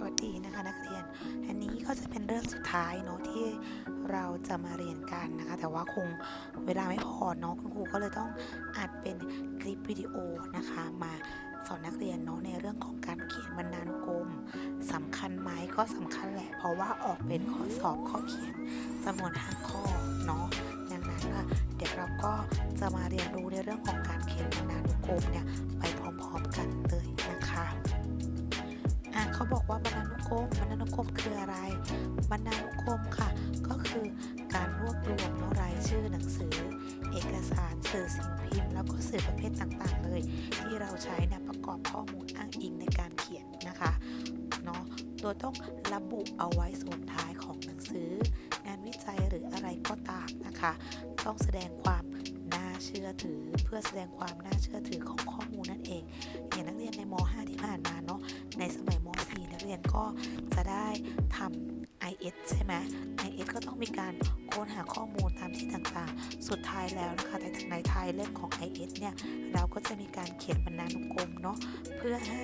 สวัสดีนะคะนักเรียน อันนี้ก็จะเป็นเรื่องสุดท้ายเนาะที่เราจะมาเรียนกันนะคะ แต่ว่าคงเวลาไม่พอเนาะคุณครูก็เลยต้องอัดเป็นคลิปวิดีโอนะคะ มาสอนนักเรียนเนาะในเรื่องของการเขียนบรรณานุกรมสำคัญไหมก็สำคัญแหละ เพราะว่าออกเป็นข้อสอบข้อเขียนจำนวน5ข้อเนาะดังนั้นค่ะเดี๋ยวเราก็จะมาเรียนรู้ในเรื่องของการเขียนบรรณานุกรมเนี่ยไปพร้อมๆกันเลย เขาบอกว่าบรรณานุกรมบรรณานุกรมคืออะไรบรรณานุกรมค่ะ ก็คือการรวบรวมเนาะรายชื่อหนังสือ เอกสารสื่อสิ่งพิมพ์ แล้วก็สื่อประเภทต่างๆ เลย ที่เราใช้นะประกอบข้อมูลอ้างอิงในการเขียนนะคะเนาะโดยต้องระบุเอาไว้ส่วนท้ายของหนังสือ งานวิจัยหรืออะไรก็ตามนะคะ ต้องแสดงความน่าเชื่อถือเพื่อแสดงความน่าเชื่อถือของข้อมูลนั่นเอง อย่างนักเรียนในม .5 ที่ผ่านมาเนาะในสมัย นักเรียนก็จะได้ทำ IS ใช่ไหม IS ก็ต้องมีการค้นหาข้อมูลตามที่ต่างๆ สุดท้ายแล้วนะคะแต่ในท้ายเล่มของ IS เนี่ย เราก็จะมีการเขียนบรรณานุกรมเนาะเพื่อให้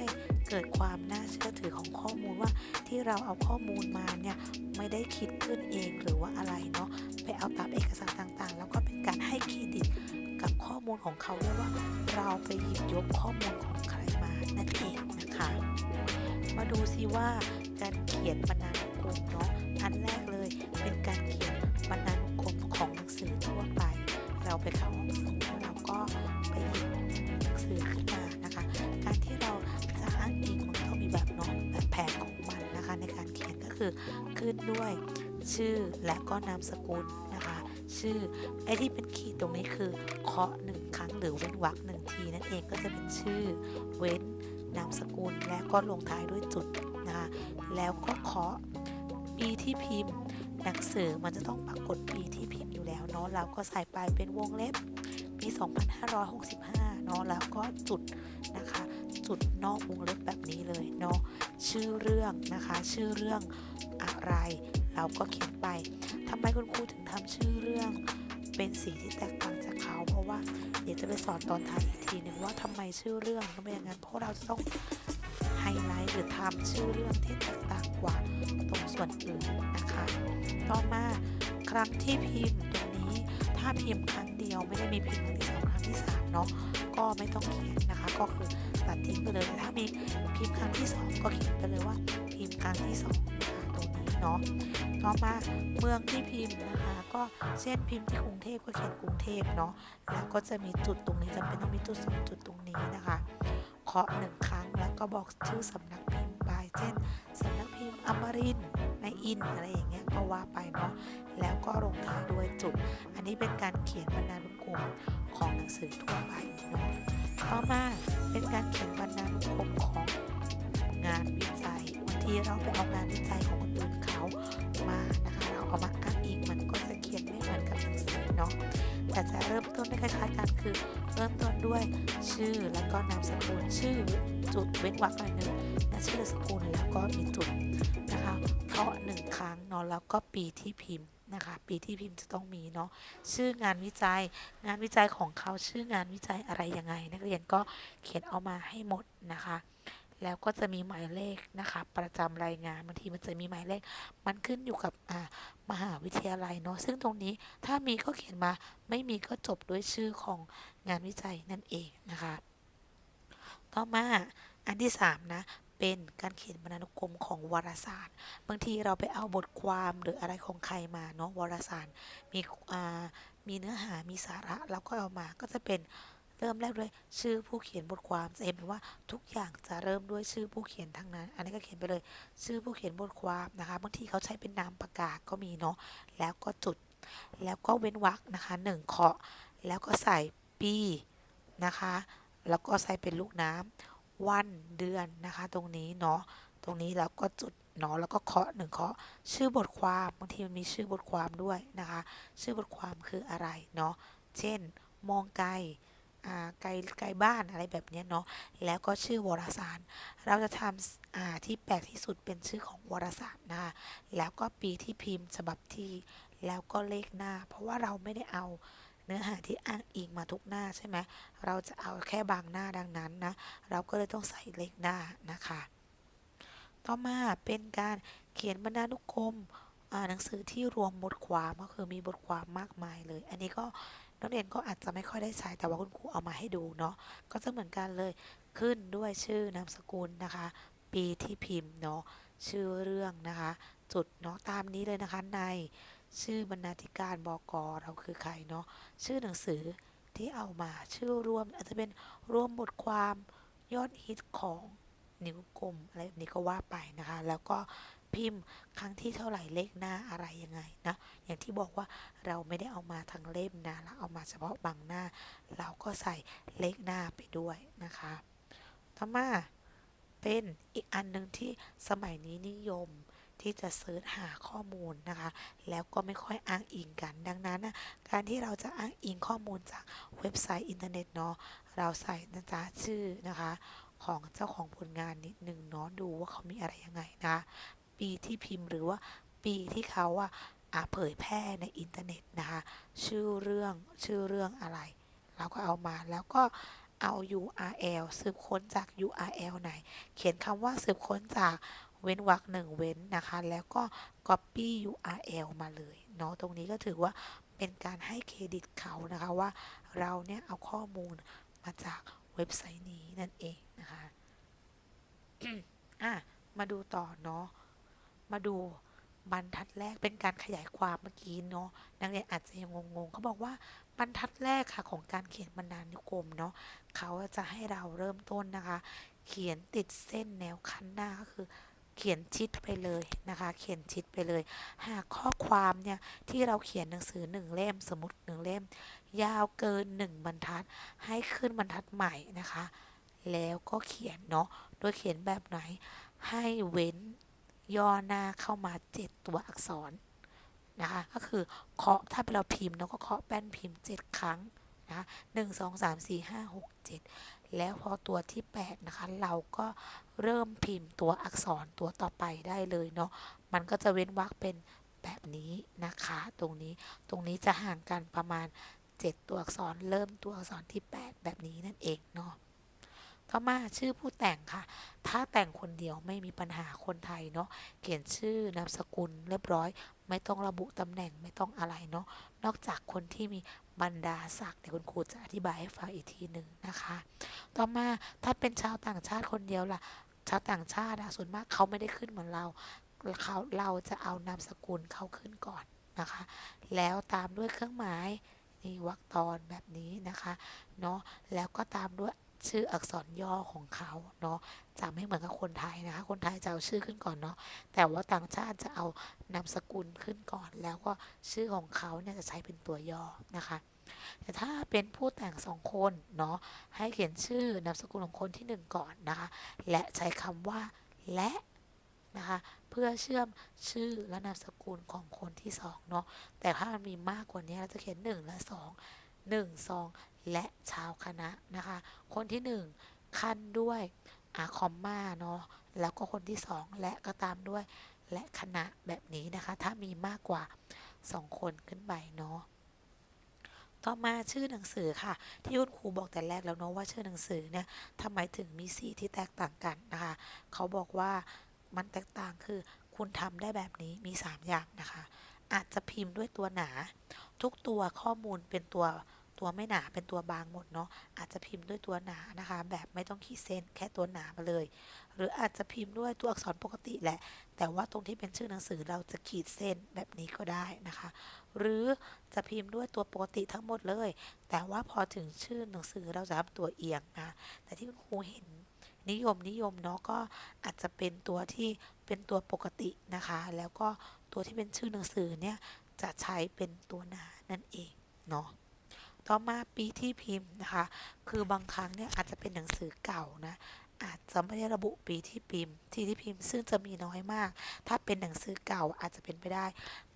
เกิดความน่าเชื่อถือของข้อมูลว่าที่เราเอาข้อมูลมาเนี่ยไม่ได้คิดขึ้นเองหรือว่าอะไรเนาะไปเอาตามเอกสารต่างๆ แล้วก็เป็นการให้เครดิตกับข้อมูลของเขาด้วยว่าเราไปหยิบยกข้อมูลของใครมา มาดูซิว่าการเขียนบรรณานุกรมเนาะอันแรกเลยเป็นการเขียนบรรณานุกรมของหนังสือทั่วไป เราไปเข้าห้องสมุดแล้วเราก็ไปหยิบหนังสือขึ้นมานะคะ การที่เราจะอ้างอิงมันต้องมีแบบเนาะแบบแผนของมันนะคะ ในการเขียนก็คือขึ้นด้วยชื่อและก็นามสกุลนะคะ ชื่อไอ้ที่เป็นขีดตรงนี้คือเคาะหนึ่งครั้งหรือเว้นวรรคหนึ่งทีนั่นเองก็จะเป็นชื่อเว้น นามสกุล และก็ลงท้ายด้วยจุดนะคะแล้วก็เคาะปีที่พิมพ์ หนังสือมันจะต้องปรากฏปีที่พิมพ์อยู่แล้วเนาะเราก็ใส่ไปเป็นวงเล็บปี 2565เนาะแล้วก็จุดนะคะจุดนอกวงเล็บแบบนี้เลยเนาะชื่อเรื่องนะคะชื่อเรื่องอะไร เราก็เขียนไปทำไมคุณครูถึงทำชื่อเรื่อง เป็นสีที่แตกต่างจากเขา เพราะว่าเดี๋ยวจะไปสอนตอนท้ายอีกทีหนึ่งว่าทำไมชื่อเรื่องต้องเป็นอย่างนั้นเพราะเราจะต้องไฮไลท์หรือทำชื่อเรื่องที่แตกต่างกว่าตรงส่วนอื่นนะคะ ต่อมาครั้งที่พิมพ์ตรงนี้ถ้าพิมพ์ครั้งเดียวไม่ได้มีพิมพ์ครั้งที่สองครั้งที่สามเนาะก็ไม่ต้องเขียนนะคะ ก็คือตัดทิ้งไปเลยแต่ถ้ามีพิมพ์ครั้งที่สองก็เขียนไปเลยว่าพิมพ์ครั้งที่สองตรงนี้เนาะ ต่อมาเมืองที่พิมพ์นะคะ ก็เช่นพิมพ์ที่กรุงเทพก็เขียนกรุงเทพเนาะแล้วก็จะมีจุดตรงนี้จำเป็นต้องมีจุดสองจุดตรงนี้นะคะเคาะหนึ่งครั้งแล้วก็บอกชื่อสำนักพิมพ์ไปเช่นสำนักพิมพ์อมรินในอินอะไรอย่างเงี้ยก็ว่าไปเนาะแล้วก็ลงท้ายด้วยจุด อันนี้เป็นการเขียนบรรณานุกรมของหนังสือทั่วไปเนาะต่อมาเป็นการเขียนบรรณานุกรมของงานวิจัยบางทีเราไปเอางานวิจัยของคนอื่นเขา มานะคะ เราเอามาอ้างอิงมันก็จะเขียนไม่เหมือนกับหนังสือเนาะแต่จะเริ่มต้นได้คล้ายๆกันคือ เริ่มต้นด้วยชื่อแล้วก็นามสกุลชื่อจุดเว้นวรรคหน่อยนึงและชื่อสกุลแล้วก็มีจุดนะคะเคาะหนึ่งครั้งเนาะแล้วก็ปีที่พิมพ์นะคะปีที่พิมพ์จะต้องมีเนาะชื่องานวิจัย งานวิจัยของเขาชื่องานวิจัยอะไรยังไง นักเรียนก็เขียนเอามาให้หมดนะคะ แล้วก็จะมีหมายเลขนะคะ ประจำรายงานบางทีมันจะมีหมายเลข มันขึ้นอยู่กับมหาวิทยาลัยเนาะซึ่งตรงนี้ถ้ามีก็เขียนมาไม่มีก็จบด้วยชื่อของงานวิจัยนั่นเองนะคะ ต่อมาอันที่ 3 นะเป็นการเขียนบรรณานุกรมของวารสาร บางทีเราไปเอาบทความหรืออะไรของใครมาเนาะวารสารมีมีเนื้อหามีสาระเราก็เอามาก็จะเป็น เริ่มแรกด้วยชื่อผู้เขียนบทความจะเห็นไหมว่าทุกอย่างจะเริ่มด้วยชื่อผู้เขียนทั้งนั้น อันนี้ก็เขียนไปเลย ชื่อผู้เขียนบทความนะคะบางทีเขาใช้เป็นนามปากกาก็มีเนาะแล้วก็จุด แล้วก็เว้นวรรคนะคะหนึ่งเคาะแล้วก็ใส่ปีนะคะ แล้วก็ใส่เป็นลูกน้ำวันเดือนนะคะ ตรงนี้เนาะตรงนี้แล้วก็จุดเนาะแล้วก็เคาะหนึ่งเคาะชื่อบทความบางทีมันมีชื่อบทความด้วยนะคะ ชื่อบทความคืออะไรเนาะเช่น มองไกล ไกลไกลบ้านอะไรแบบนี้เนาะแล้วก็ชื่อวารสาร เราจะทำที่แปลกที่สุดเป็นชื่อของวารสารนะคะแล้วก็ปีที่พิมพ์ฉบับที่แล้วก็เลขหน้า เพราะว่าเราไม่ได้เอาเนื้อหาที่อ้างอิงมาทุกหน้าใช่ไหมเราจะเอาแค่บางหน้าดังนั้นนะเราก็เลยต้องใส่เลขหน้านะคะ ต่อมาเป็นการเขียนบรรณานุกรมหนังสือที่รวมบทความก็คือมีบทความมากมายเลย อันนี้ก็ นักเรียนก็อาจจะไม่ค่อยได้ใช้แต่ว่าคุณครูเอามาให้ดูเนาะก็จะเหมือนกันเลยขึ้นด้วยชื่อนามสกุลนะคะ ปีที่พิมพ์เนาะชื่อเรื่องนะคะ จุดเนาะตามนี้เลยนะคะในชื่อบรรณาธิการบกเราคือใครเนาะชื่อหนังสือที่เอามาชื่อรวม อาจจะเป็นรวมบทความยอดฮิตของนิ้วกลมอะไรแบบนี้ก็ว่าไปนะคะ แล้วก็ พิมพ์ ครั้งที่เท่าไหร่เลขหน้าอะไรยังไงนะอย่างที่บอกว่าเราไม่ได้เอามาทั้งเล่มนะเราเอามาเฉพาะบางหน้า เราก็ใส่เลขหน้าไปด้วยนะคะ ต่อมาเป็นอีกอันหนึ่งที่สมัยนี้นิยมที่จะเสิร์ชหาข้อมูลนะคะ แล้วก็ไม่ค่อยอ้างอิงกัน ดังนั้นนะการที่เราจะอ้างอิงข้อมูลจากเว็บไซต์อินเทอร์เน็ตเนาะเราใส่นะจ๊ะชื่อนะคะ ของเจ้าของผลงานนิดนึงเนาะดูว่าเขามีอะไรยังไงนะคะ ปีที่พิมพ์หรือว่าปีที่เขาอะอะเผยแพร่ในอินเทอร์เน็ตนะคะชื่อเรื่องชื่อเรื่องอะไร เราก็เอามาแล้วก็เอา URL สืบค้นจาก URL ไหน เขียนคำว่าสืบค้นจากเว้นวรรคหนึ่งเว้นนะคะ แล้วก็ copy URL มาเลยเนาะตรงนี้ก็ถือว่าเป็นการให้เครดิตเขานะคะว่าเราเนี่ยเอาข้อมูลมาจากเว็บไซต์นี้นั่นเองนะคะอะมาดูต่อเนาะ มาดูบรรทัดแรกเป็นการขยายความเมื่อกี้เนาะนักเรียนอาจจะยังงงๆเขาบอกว่าบรรทัดแรกค่ะของการเขียนบรรณานุกรมเนาะเขาจะให้เราเริ่มต้นนะคะ เขียนติดเส้นแนวคันหน้าก็คือ เขียนชิดไปเลยนะคะ เขียนชิดไปเลย หากข้อความเนี่ยที่เราเขียนหนังสือหนึ่งเล่มสมมติหนึ่งเล่ม ยาวเกินหนึ่งบรรทัด ให้ขึ้นบรรทัดใหม่นะคะ แล้วก็เขียนเนาะโดยเขียนแบบไหนให้เว้น ย่อหน้าเข้ามา7ตัวอักษรนะคะก็คือเคาะถ้าเราพิมพ์เราก็เคาะแป้นพิมพ์ 7 ครั้งนะคะหนึ่งสองสามสี่ห้าหกเจ็ดแล้วพอตัวที่ 8 นะคะ เราก็เริ่มพิมพ์ตัวอักษรตัวต่อไปได้เลยเนาะมันก็จะเว้นวรรคเป็นแบบนี้นะคะ ตรงนี้ตรงนี้จะห่างกันประมาณ 7 ตัวอักษรเริ่มตัวอักษรที่ 8 แบบนี้นั่นเองเนาะ ต่อมาชื่อผู้แต่งค่ะ ถ้าแต่งคนเดียวไม่มีปัญหาคนไทยเนาะ เขียนชื่อนามสกุลเรียบร้อย ไม่ต้องระบุตำแหน่งไม่ต้องอะไรเนาะ นอกจากคนที่มีบรรดาศักดิ์เดี๋ยวคุณครูจะอธิบายให้ฟังอีกทีหนึ่งนะคะ ต่อมาถ้าเป็นชาวต่างชาติคนเดียวล่ะ ชาวต่างชาติส่วนมากเขาไม่ได้ขึ้นเหมือนเรา เขาเราจะเอานามสกุลเขาขึ้นก่อนนะคะ แล้วตามด้วยเครื่องหมายนี่วรรคตอนแบบนี้นะคะ เนาะ แล้วก็ตามด้วย ชื่ออักษรย่อของเขาเนาะจะไม่เหมือนกับคนไทยนะคะ คนไทยจะเอาชื่อขึ้นก่อนเนาะแต่ว่าต่างชาติจะเอานามสกุลขึ้นก่อน แล้วก็ชื่อของเขาเนี่ยจะใช้เป็นตัวย่อนะคะแต่ถ้าเป็นผู้แต่งสองคนเนาะให้เขียนชื่อนามสกุลของคนที่หนึ่งก่อนนะคะ และใช้คำว่าและนะคะเพื่อเชื่อมชื่อและนามสกุลของคนที่สองเนาะแต่ถ้ามันมีมากกว่านี้เราจะเขียนหนึ่งและสองหนึ่งสอง และชาวคณะนะคะ คนที่หนึ่งขั้นด้วยอาคอมมาเนาะแล้วก็คนที่สองและก็ตามด้วย และคณะแบบนี้นะคะ ถ้ามีมากกว่าสองคนขึ้นไปเนาะต่อมาชื่อหนังสือค่ะ ที่คุณครูบอกแต่แรกแล้วเนาะว่าชื่อหนังสือเนี่ยทำไมถึงมีสีที่แตกต่างกันนะคะ เขาบอกว่ามันแตกต่างคือคุณทำได้แบบนี้มี 3 อย่างนะคะ อาจจะพิมพ์ด้วยตัวหนา ทุกตัวข้อมูลเป็นตัว ตัวไม่หนาเป็นตัวบางหมดเนาะอาจจะพิมพ์ด้วยตัวหนานะคะ แบบไม่ต้องขีดเส้นแค่ตัวหนามาเลย หรืออาจจะพิมพ์ด้วยตัวอักษรปกติแหละ แต่ว่าตรงที่เป็นชื่อหนังสือเราจะขีดเส้นแบบนี้ก็ได้นะคะ หรือจะพิมพ์ด้วยตัวปกติทั้งหมดเลย แต่ว่าพอถึงชื่อหนังสือเราจะทำตัวเอียงนะแต่ที่คุณครูเห็นนิยมนิยมเนาะก็อาจจะเป็นตัวที่เป็นตัวปกตินะคะ แล้วก็ตัวที่เป็นชื่อหนังสือเนี่ยจะใช้เป็นตัวหนานั่นเองเนาะ ต่อมาปีที่พิมพ์นะคะ คือบางครั้งเนี่ยอาจจะเป็นหนังสือเก่านะอาจจะไม่ได้ระบุปีที่พิมพ์ ที่ที่พิมพ์ซึ่งจะมีน้อยมาก ถ้าเป็นหนังสือเก่าอาจจะเป็นไปได้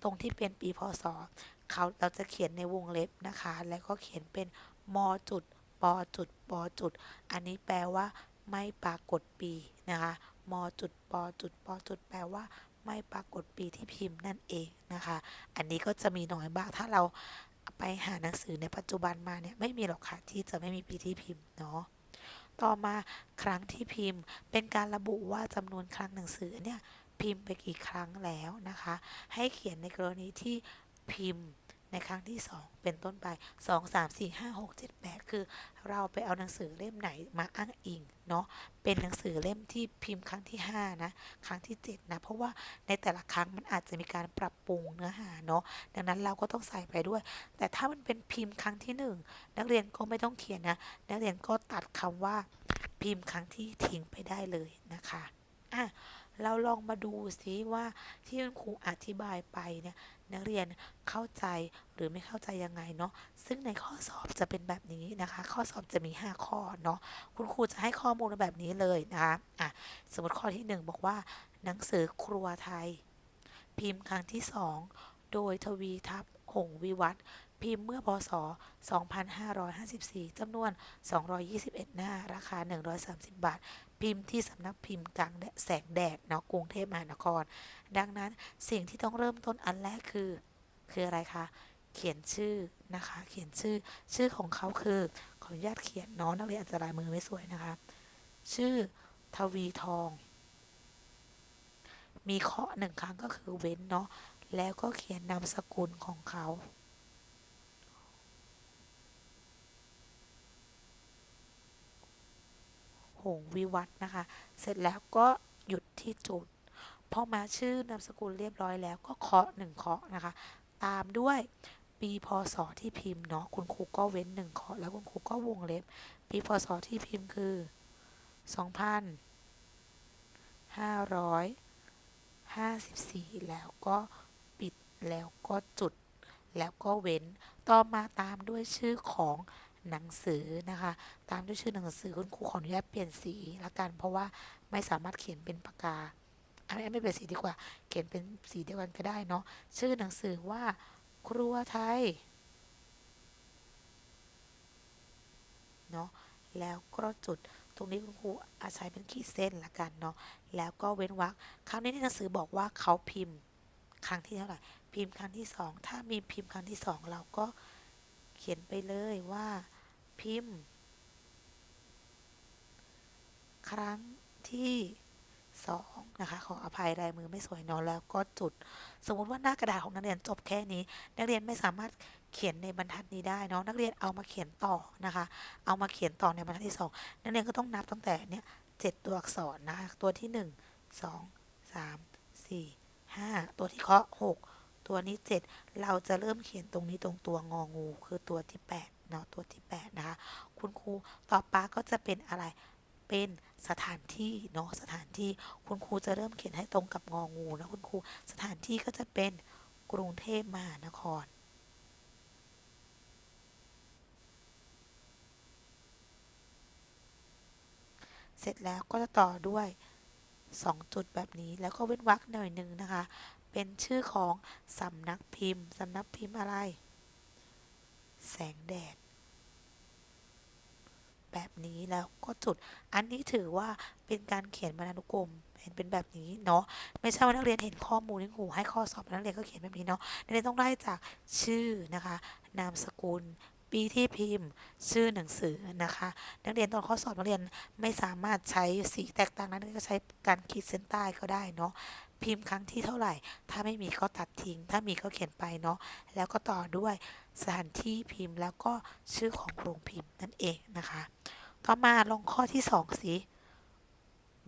ตรงที่เป็นปีพศเขาเราจะเขียนในวงเล็บนะคะ แล้วก็เขียนเป็นมจุดปจุดปจุด อันนี้แปลว่า ไม่ปรากฏปีนะคะมจุดปจุดปจุด แปลว่า ไม่ปรากฏปีที่พิมพ์นั่นเองนะคะ อันนี้ก็จะมีน้อยบ้างถ้าเรา ไปหาหนังสือในปัจจุบันมาเนี่ยไม่มีหรอกค่ะที่จะไม่มีปีที่พิมพ์เนาะต่อมาครั้งที่พิมพ์ เป็นการระบุว่าจำนวนครั้งหนังสือเนี่ยพิมพ์ไปกี่ครั้งแล้วนะคะ ให้เขียนในกรณีที่พิมพ์ ในครั้งที่ 2 เป็นต้นไป 2 3 4 5 6 7 8 คือเราไปเอาหนังสือเล่มไหนมาอ้างอิงเนาะเป็นหนังสือเล่มที่พิมพ์ครั้งที่ 5 นะ ครั้งที่ 7 นะ เพราะว่าในแต่ละครั้งมันอาจจะมีการปรับปรุงเนื้อหาเนาะดังนั้นเราก็ต้องใส่ไปด้วย แต่ถ้ามันเป็นพิมพ์ครั้งที่ 1 นักเรียนก็ไม่ต้องเขียนนะ นักเรียนก็ตัดคำว่าพิมพ์ครั้งที่ทิ้งไปได้เลยนะคะอะเราลองมาดูซิว่าที่คุณครูอธิบายไปเนี่ย นักเรียนเข้าใจหรือไม่เข้าใจยังไงเนาะซึ่งในข้อสอบจะเป็นแบบนี้นะคะ ข้อสอบจะมี 5 ข้อเนาะคุณครูจะให้ข้อมูลแบบนี้เลยนะคะอะสมมติข้อที่ 1 บอกว่า หนังสือครัวไทย พิมพ์ครั้งที่ 2 โดยทวีทัพหงวิวัฒพิมพ์เมื่อพศ 2554 จำนวน 221 หน้า ราคา 130 บาท พิมพ์ที่สำนักพิมพ์กลางแสงแดดเนาะกรุงเทพมหานคร ดังนั้นสิ่งที่ต้องเริ่มต้นอันแรกคือ คืออะไรคะ เขียนชื่อนะคะ เขียนชื่อชื่อของเขาคือขออนุญาตเขียนเนาะนักเรียนอาจจะลายมือไม่สวยนะคะ ชื่อทวีทอง มีเคาะหนึ่งครั้งก็คือเว้นเนาะแล้วก็เขียนนามสกุลของเขา หงวิวัฒน์นะคะ เสร็จแล้วก็หยุดที่จุด พอมาชื่อนามสกุลเรียบร้อยแล้วก็เคาะหนึ่งเคาะนะคะ ตามด้วยปีพศที่พิมพ์เนาะคุณครูก็เว้นหนึ่งเคาะแล้วคุณครูก็วงเล็บ ปีพศที่พิมพ์คือ 2,554 แล้วก็ปิดแล้วก็จุดแล้วก็เว้น ต่อมาตามด้วยชื่อของ หนังสือนะคะ ตามด้วยชื่อหนังสือคุณครูขออนุญาตเปลี่ยนสีละกัน เพราะว่าไม่สามารถเขียนเป็นปากกาอะไม่ไม่เปลี่ยนสีดีกว่า เขียนเป็นสีเดียวกันก็ได้เนาะชื่อหนังสือว่า ครัวไทยเนาะแล้วก็จุดตรงนี้คุณครูอาจใช้เป็นขีดเส้นละกันเนาะแล้วก็เว้นวรรคคราวนี้ในหนังสือบอกว่าเขาพิมพ์ครั้งที่เท่าไหร่พิมพ์ครั้งที่สองถ้ามีพิมพ์ครั้งที่สองเราก็เขียนไปเลยว่า พิมพ์ ครั้งที่สองนะคะ ขออภัยลายมือไม่สวยเนาะแล้วก็จุด สมมุติว่าหน้ากระดาษของนักเรียนจบแค่นี้ นักเรียนไม่สามารถเขียนในบรรทัดนี้ได้เนาะนักเรียนเอามาเขียนต่อนะคะ เอามาเขียนต่อในบรรทัดที่สองนักเรียนก็ต้องนับตั้งแต่เนี้ยเจ็ดตัวอักษรนะคะตัวที่หนึ่งสองสามสี่ห้าตัวที่เคาะหกตัวนี้เจ็ดเราจะเริ่มเขียนตรงนี้ตรงตัวงองูคือตัวที่แปด เนาะตัวที่แปดนะคะ คุณครูต่อไปก็จะเป็นอะไรเป็นสถานที่เนาะสถานที่คุณครูจะเริ่มเขียนให้ตรงกับงองูนะคุณครูสถานที่ก็จะเป็นกรุงเทพมหานครเสร็จแล้วก็จะต่อด้วย 2 จุดแบบนี้แล้วก็เว้นวรรคหน่อยหนึ่งนะคะ เป็นชื่อของสำนักพิมพ์สำนักพิมพ์อะไร แสงแดด แบบนี้แล้วก็จุด อันนี้ถือว่าเป็นการเขียนบรรณานุกรมเห็นเป็นแบบนี้เนาะไม่ใช่ว่านักเรียนเห็นข้อมูลที่ครูให้ข้อสอบนักเรียนก็เขียนแบบนี้เนาะนักเรียนต้องไล่จากชื่อนะคะ นามสกุล ปีที่พิมพ์ ชื่อหนังสือนะคะ นักเรียนตอนข้อสอบนักเรียนไม่สามารถใช้สีแตกต่างนั้นนักเรียนก็ใช้การขีดเส้นใต้ก็ได้เนาะพิมพ์ครั้งที่เท่าไหร่ ถ้าไม่มีก็ตัดทิ้ง ถ้ามีก็เขียนไปเนาะแล้วก็ต่อด้วย สถานที่พิมพ์ แล้วก็ชื่อของโรงพิมพ์นั่นเองนะคะ ต่อมาลองข้อที่สองสิ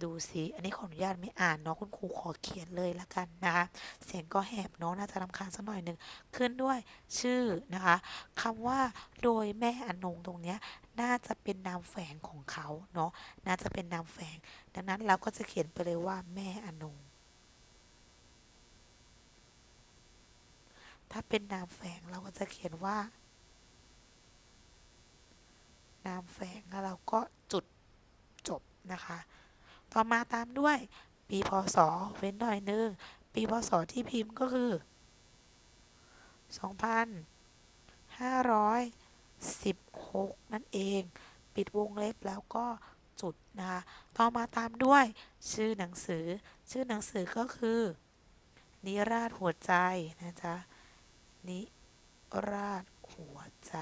ดูสิ อันนี้ขออนุญาตไม่อ่านเนาะคุณครูขอเขียนเลยละกันนะคะ เสียงก็แหบเนาะน่าจะรำคาญสักหน่อยหนึ่งขึ้นด้วยชื่อนะคะคำว่าโดยแม่อนงตรงเนี้ยน่าจะเป็นนามแฝงของเขาเนาะน่าจะเป็นนามแฝง ดังนั้นเราก็จะเขียนไปเลยว่าแม่อนง ถ้าเป็นนามแฝงเราก็จะเขียนว่า นามแฝงแล้วเราก็จุดจบนะคะ ต่อมาตามด้วย ปีพศเว้นหน่อยนึง ปีพศที่พิมพ์ก็คือ 2,516 นั่นเอง ปิดวงเล็บแล้วก็จุดนะคะต่อมาตามด้วยชื่อหนังสือ ชื่อหนังสือก็คือนิราศหัวใจนะจ๊ะ นิราศหัวใจ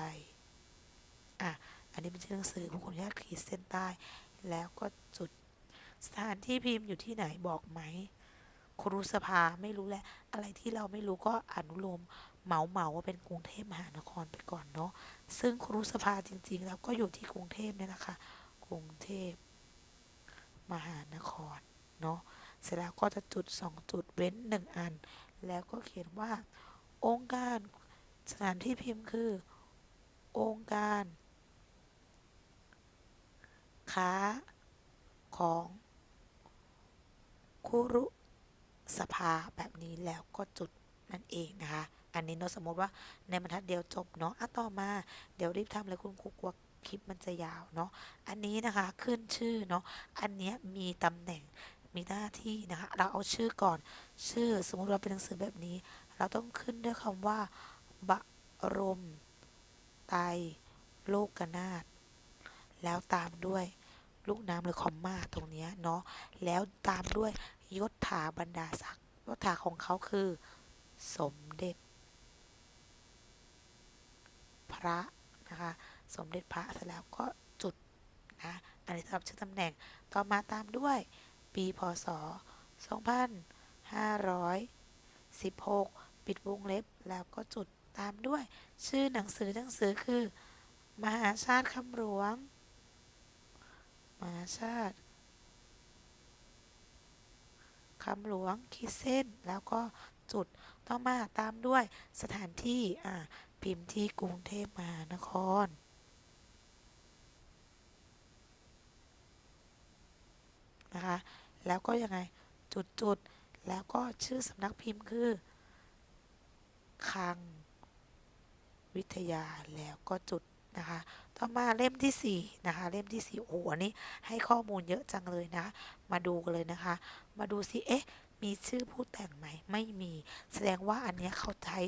อะ อันนี้เป็นชื่อหนังสือผมขออนุญาตขีดเส้นใต้ แล้วก็จุด สถานที่พิมพ์อยู่ที่ไหนบอกไหม ครูสภาไม่รู้แหละ อะไรที่เราไม่รู้ก็อนุโลมเหมาเหมาว่าเป็นกรุงเทพมหานครไปก่อนเนาะ ซึ่งครูสภาจริง ๆ แล้วก็อยู่ที่กรุงเทพเนี่ยแหละค่ะกรุงเทพมหานคร เนาะ เสร็จแล้วก็จะจุดสองจุดเว้นหนึ่งอัน แล้วก็เขียนว่า องค์การ สถานที่พิมพ์คือ องค์การค้าของคุรุสภาแบบนี้แล้วก็จุดนั่นเองนะคะ อันนี้เนาะสมมติว่าในบรรทัดเดียวจบเนาะอะต่อมาเดี๋ยวรีบทำเลยคุณครูกลัวคลิปมันจะยาวเนาะ อันนี้นะคะขึ้นชื่อเนาะ อันนี้มีตำแหน่งมีหน้าที่นะคะ เราเอาชื่อก่อน ชื่อสมมติว่าเป็นหนังสือแบบนี้ เราต้องขึ้นด้วยคำว่าบรม ไตโลกนาถแล้วตามด้วยลูกน้ำหรือคอมมาตรงนี้เนาะแล้วตามด้วยยศถาบรรดาศักดิ์ยศถาของเขาคือ สมเด็จ พระนะคะ สมเด็จพระเสร็จแล้วก็จุดนะอันนี้สำหรับชื่อตำแหน่งต่อมาตามด้วย ปีพศ 2516 ปิดวงเล็บแล้วก็จุดตามด้วย ชื่อหนังสือหนังสือคือ มหาชาติคำหลวง มหาชาติคำหลวงขีดเส้นแล้วก็จุดต่อมาตามด้วยสถานที่อ่าพิมพ์ที่กรุงเทพมหานคร นะคะ แล้วก็ยังไงจุดจุดแล้วก็ชื่อสำนักพิมพ์คือ คัง วิทยาแล้วก็จุดนะคะ ต่อมาเล่มที่4นะคะ เล่มที่4โอ้โหอันนี้ให้ข้อมูลเยอะจังเลยนะมาดูกันเลยนะคะ มาดูสิเอ๊ะมีชื่อผู้แต่งไหม ไม่มี แสดงว่าอันนี้เขาใช้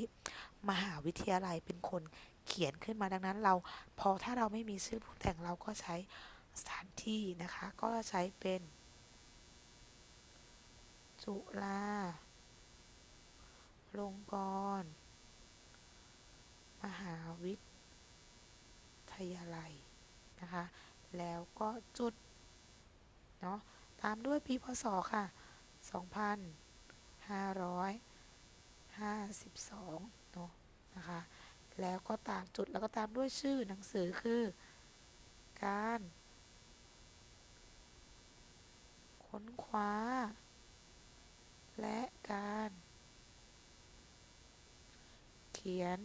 มหาวิทยาลัยเป็นคนเขียนขึ้นมาดังนั้นเราพอถ้าเราไม่มีชื่อผู้แต่งเราก็ใช้สถานที่นะคะ ก็ใช้เป็น จุฬาลงกรณ์ มหาวิทยาลัยนะคะ แล้วก็จุด เนาะ ตามด้วยปีพศค่ะ 2552 เนาะนะคะ แล้วก็ตามจุดแล้วก็ตามด้วยชื่อหนังสือคือ การค้นคว้า และการ เขียน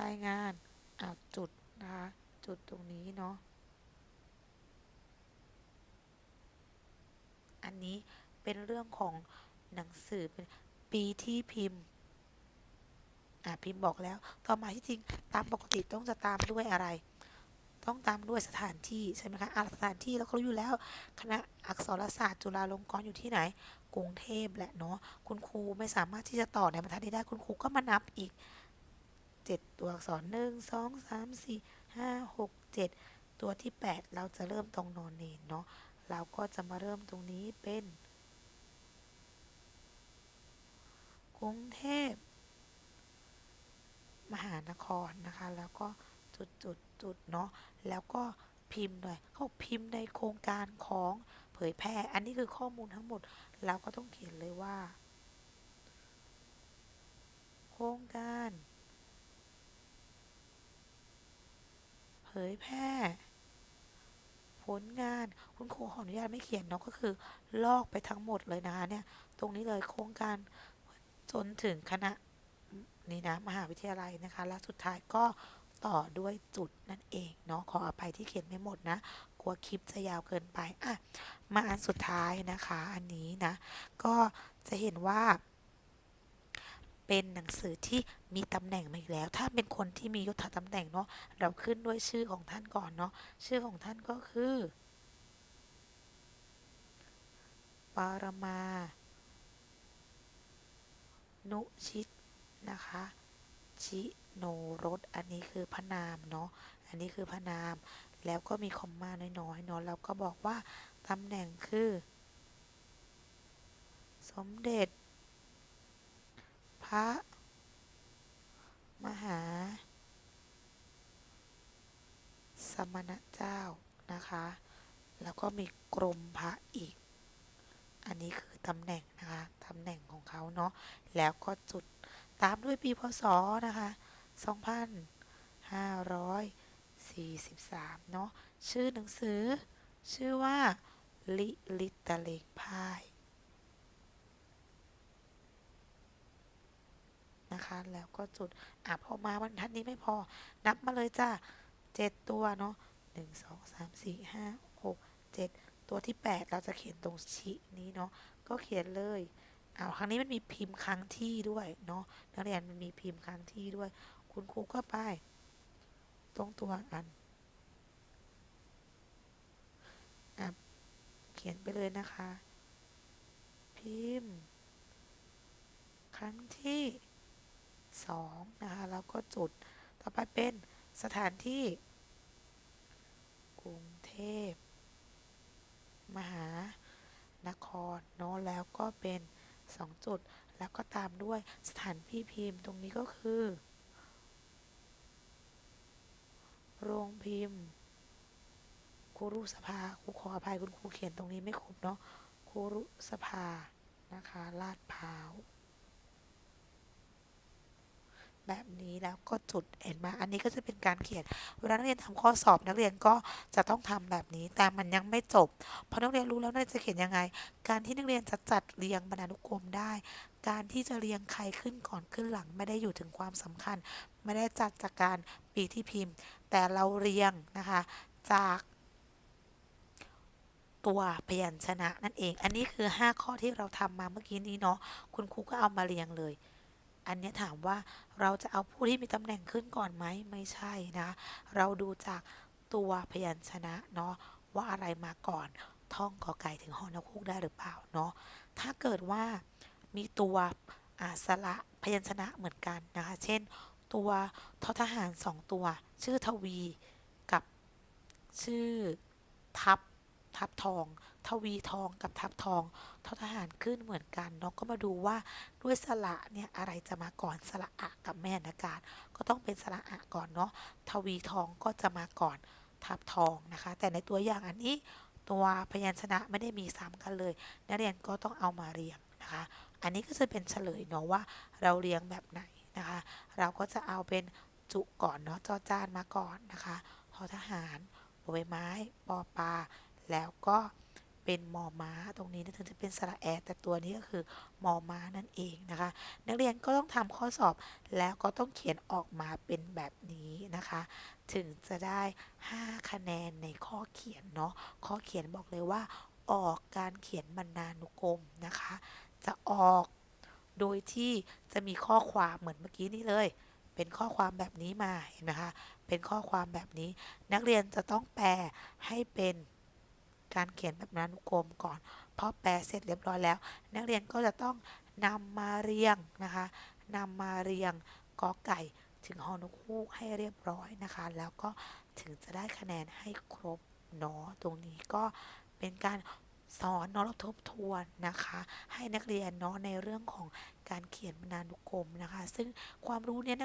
รายงานอ่าจุดนะคะ จุดตรงนี้เนาะ อันนี้เป็นเรื่องของหนังสือเป็นปีที่พิมพ์ อ่าพิมพ์บอกแล้ว ต่อมาที่จริงตามปกติต้องจะตามด้วยอะไร ต้องตามด้วยสถานที่ใช่ไหมคะอ่าสถานที่เราก็รู้อยู่แล้ว คณะอักษรศาสตร์จุฬาลงกรณ์อยู่ที่ไหน กรุงเทพแหละเนาะ คุณครูไม่สามารถที่จะต่อในบรรทัดนี้ได้ คุณครูก็มานับอีก 7 ตัวอักษร 1 2 3 4 5 6 7 ตัวที่ 8 เราจะเริ่มตรงนอนเนนเนาะเราก็จะมาเริ่มตรงนี้เป็นกรุงเทพ มหานครนะคะ แล้วก็จุดจุดจุดเนาะแล้วก็พิมพ์หน่อยเขาพิมพ์ในโครงการของเผยแพร่ อันนี้คือข้อมูลทั้งหมด เราก็ต้องเขียนเลยว่า โครงการ ผยแพร่ผลงานคุณครูขออนุญาตไม่เขียนเนาะก็คือ ลอกไปทั้งหมดเลยนะคะเนี่ย ตรงนี้เลยโครงการจนถึงคณะนี่นะมหาวิทยาลัยนะคะ และสุดท้ายก็ต่อด้วยจุดนั่นเองเนาะขออภัยที่เขียนไม่หมดนะกลัวคลิปจะยาวเกินไปอะมาอันสุดท้ายนะคะ อันนี้นะ ก็จะเห็นว่า เป็นหนังสือที่มีตำแหน่งมาอีกแล้ว ถ้าเป็นคนที่มียศถาตำแหน่งเนาะเราขึ้นด้วยชื่อของท่านก่อนเนาะชื่อของท่านก็คือปรมา นุชิตนะคะ ชิโนรสอันนี้คือพระนามเนาะอันนี้คือพระนาม แล้วก็มีคอมมาน้อยๆเนาะแล้วก็บอกว่าตำแหน่งคือ สมเด็จ ระมหา สมณเจ้านะคะ แล้วก็มีกรมพระอีก อันนี้คือตำแหน่งนะคะตำแหน่งของเขาเนาะ แล้วก็จุดตามด้วยปีพศนะคะ2543 เนาะ ชื่อหนังสือชื่อว่า ลิลิตะเลงพาย นะคะ แล้วก็จุดอะพอมาบรรทัดนี้ไม่พอ นับมาเลยจ้าเจ็ดตัวเนาะหนึ่งสองสามสี่ห้าหกเจ็ดตัวที่แปดเราจะเขียนตรงชินี้เนาะก็เขียนเลยเอาครั้งนี้มันมีพิมพ์ครั้งที่ด้วยเนาะนักเรียนมันมีพิมพ์ครั้งที่ด้วย คุณครูก็ไป ตรงตัวอันอะเขียนไปเลยนะคะ พิมพ์ ครั้งที่ สองนะคะแล้วก็จุดต่อไปเป็นสถานที่กรุงเทพ มหานครเนาะแล้วก็เป็นสองจุด แล้วก็ตามด้วยสถานที่พิมพ์ตรงนี้ก็คือ โรงพิมพ์ครูรุสภาครูขออภัยคุณครูเขียนตรงนี้ไม่ครบเนาะครูรุสภานะคะลาดพร้าว แบบนี้แล้วก็จุดเห็นไหมอันนี้ก็จะเป็นการเขียนเวลานักเรียนทำข้อสอบนักเรียนก็จะต้องทำแบบนี้ แต่มันยังไม่จบ เพราะนักเรียนรู้แล้วนักเรียนจะเขียนยังไง การที่นักเรียนจะจัดเรียงบรรณานุกรมได้ การที่จะเรียงใครขึ้นก่อนขึ้นหลังไม่ได้อยู่ถึงความสำคัญ ไม่ได้จัดจากการปีที่พิมพ์ แต่เราเรียงนะคะจากตัวพยัญชนะนั่นเอง อันนี้คือ 5 ข้อที่เราทำมาเมื่อกี้นี้เนาะ คุณครูก็เอามาเรียงเลย อันนี้ถามว่าเราจะเอาผู้ที่มีตำแหน่งขึ้นก่อนไหมไม่ใช่นะ เราดูจากตัวพยัญชนะเนาะว่าอะไรมาก่อนท่องกอไก่ถึงฮอนกฮูกได้หรือเปล่าเนาะถ้าเกิดว่ามีตัวอาสระพยัญชนะเหมือนกันนะคะ เช่น ตัวททหารสองตัว ชื่อทวีกับชื่อทับทับทอง ทวีทองกับทับทองททหารขึ้นเหมือนกันเนาะก็มาดูว่าด้วยสระเนี่ยอะไรจะมาก่อนสระอะกับแม่นากาศก็ต้องเป็นสระอะก่อนเนาะทวีทองก็จะมาก่อนทับทองนะคะ แต่ในตัวอย่างอันนี้ตัวพยัญชนะไม่ได้มีซ้ำกันเลย นักเรียนก็ต้องเอามาเรียงนะคะ อันนี้ก็จะเป็นเฉลยเนาะว่าเราเรียงแบบไหนนะคะ เราก็จะเอาเป็นจุก่อนเนาะจอจานมาก่อนนะคะทอทหารบใบไม้ปอปลาแล้วก็ เป็นมอม้า ตรงนี้นะถึงจะเป็นสระแอแต่ตัวนี้ก็คือมอม้านั่นเองนะคะ นักเรียนก็ต้องทำข้อสอบแล้วก็ต้องเขียนออกมาเป็นแบบนี้นะคะ ถึงจะได้ 5 คะแนนในข้อเขียนเนาะข้อเขียนบอกเลยว่า ออกการเขียนบรรณานุกรมนะคะ จะออกโดยที่จะมีข้อความเหมือนเมื่อกี้นี้เลย เป็นข้อความแบบนี้มาเห็นไหมคะ เป็นข้อความแบบนี้ นักเรียนจะต้องแปลให้เป็น การเขียนแบบบรรณานุกรมก่อน พอแปลเสร็จเรียบร้อยแล้ว นักเรียนก็จะต้องนำมาเรียงนะคะนำมาเรียงกอไก่ถึงฮอนกฮูกให้เรียบร้อยนะคะ แล้วก็ถึงจะได้คะแนนให้ครบเนาะตรงนี้ก็เป็นการสอนเนาะเรทบทวนนะคะ ให้นักเรียนเนาะในเรื่องของการเขียนบรรณานุกรมนะคะ ซึ่งความรู้เนี้ย